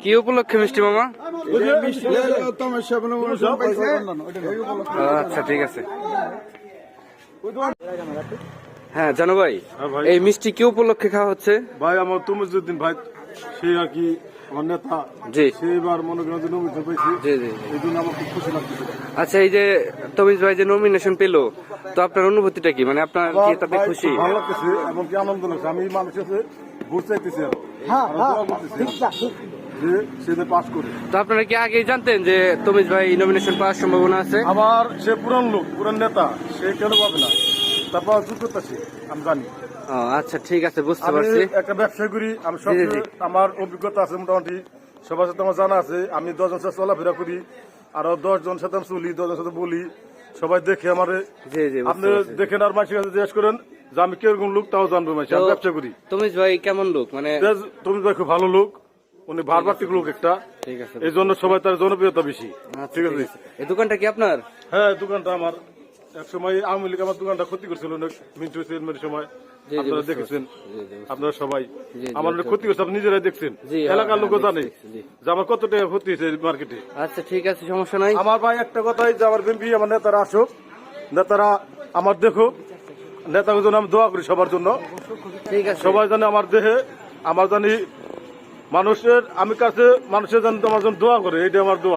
কি উপলক্ষে মিষ্টি মামা? আচ্ছা ঠিক আছে। হ্যাঁ জানো ভাই হ্যাঁ এই মিষ্টি কি উপলক্ষে খাওয়া হচ্ছে? ভাই আমার তুমুজুদ্দিন ভাই সে আর কি আমার নেতা। জি। সে এবার মনে করেন যে নমিনেশন পেয়েছি। জি জি এই জন্য আমার খুব খুশি লাগতেছে। আচ্ছা এই যে তমিজ ভাই যে নমিনেশন পেল তো আপনার অনুভূতিটা কি? মানে আপনার কি তাতে খুশি? ভালো লাগতেছে এবং কি আনন্দ লাগছে। আমি মানুষের কাছে ভোট চাইতেছি আর। আর যে সে পাস করে। তো আপনারা কি আগেই জানতেন যে তমিজ ভাই নমিনেশন পাওয়ার সম্ভাবনা আছে? আবার সে পুরান লোক পুরান নেতা সে কেন পাবে না? তারপর যোগ্যতা সে আমি জানি। ও, আচ্ছা ঠিক আছে বুঝতে আমি পারছি। একটা ব্যবসা করি আমি সব জি, জি। আমার অভিজ্ঞতা আছে মোটামুটি। সবার সাথে আমার জানা আছে। আমি দশজন সাথে চলাফেরা করি আরও দশজন সাথে আমি চলি দশজন সাথে বলি। সবাই দেখে আমার। জি জি বুঝতে আপনি পারছি। দেখেন আর মানুষের কাছে জিজ্ঞেস করেন যে আমি কীরকম লোক তাও জানব মানুষ আমি তো ব্যবসা করি। তুমি ভাই কেমন লোক? মানে তুমি ভাই খুব ভালো লোক। উনি ভারবার্তিক লোক একটা। ঠিক আছে। এই জন্য সবাই তার জনপ্রিয়তা বেশি। আচ্ছা, ঠিক আছে? এই দোকানটা কি আপনার? হ্যাঁ দোকানটা আমার। এক সময় আওয়ামী লীগ আমার দোকানটা ক্ষতি করছিল মিন্টু সময়। আপনারা দেখেছেন। আপনারা সবাই। আমার অনেক ক্ষতি করছে আপনি নিজেরাই দেখছেন। হ্যাঁ, এলাকার লোকও জানে। যে আমার কত টাকা ক্ষতি হয়েছে মার্কেটে। আচ্ছা ঠিক আছে সমস্যা নাই। আমার ভাই একটা কথাই যে আমার বিএনপি আমার নেতারা আসুক। নেতারা আমার দেখুক। নেতাকে জন্য আমি দোয়া করি সবার জন্য। ঠিক আছে। সবাই জানে আমার দেহে আমার জানি মানুষের আমি কাছে মানুষের জানি তোমার জন্য দোয়া করে এটা আমার দোয়া।